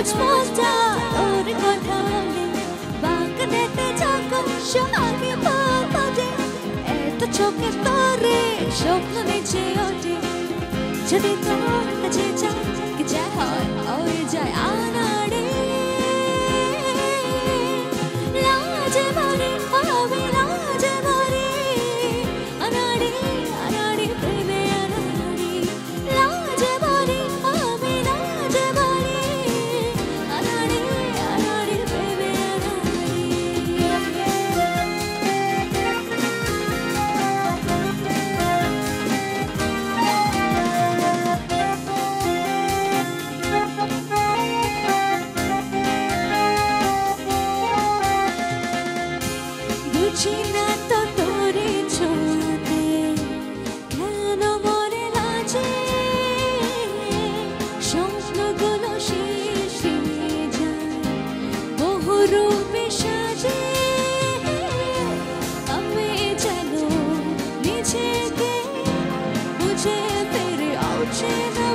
বুঝমোটা তোর কথা বলে বাগানেতে যখন সোহাগে বাজে এত চোখে তোরে স্বপ্ন নিচে ওঠে যদি তোর কাছে যাই বুঝি না তো তোরে ছোঁয়াতে। কেন মরে লাজে স্বপ্নগুলো শেষ যায় বহু রূপে সাজে। আমি যেন নিজেকে বুঝে ফিরে অচেনা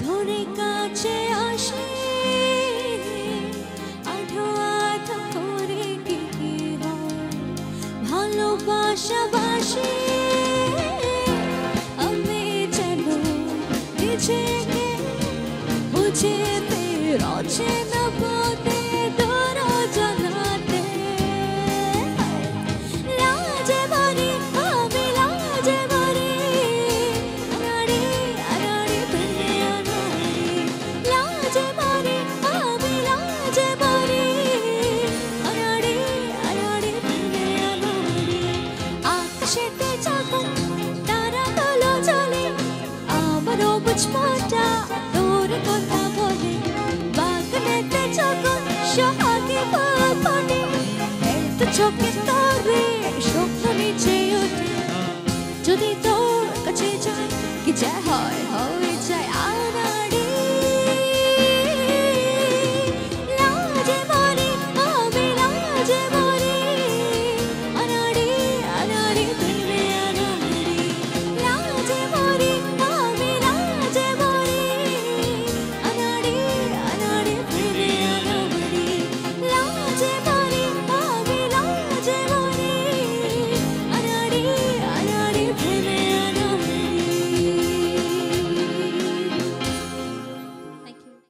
ধরে কাছে আসে আঠো আঠো করে কি হয়। ভালোবাসা বাসে আমি যেন নিজেকে বুঝে ফের আকাশ মোটা তোর কথা বলে বাগনেতে জগৎ সোহাগে বাপনে। এত চোখে তারে স্বপ্ন নিচে ওঠে, যদি তোর কাছে যায়, কি যায়